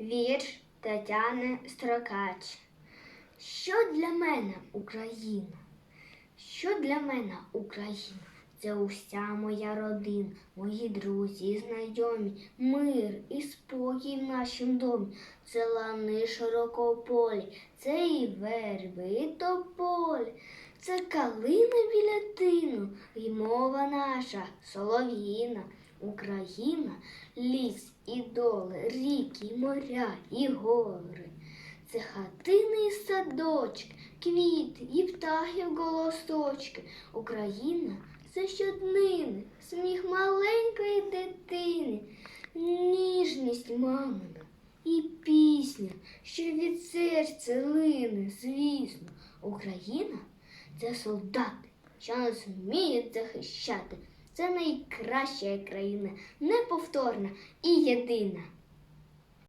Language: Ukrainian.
Вірш Тетяни Строкач. Що для мене Україна? Що для мене Україна? Це уся моя родина, мої друзі знайомі, мир і спокій в нашім домі, це лани широкополі, це і верби, і тополі, це калина біля тину, і мова наша солов'їна, Україна, ліс і доли, ріки, моря і гори. Це хатини і садочки, квіти і птахів голосочки. Україна це щоднини, сміх маленької дитини, ніжність мамина і пісня, що від серця лине, звісно. Україна це солдати, що нас вміють захищати. Це найкраща країна, неповторна і єдина.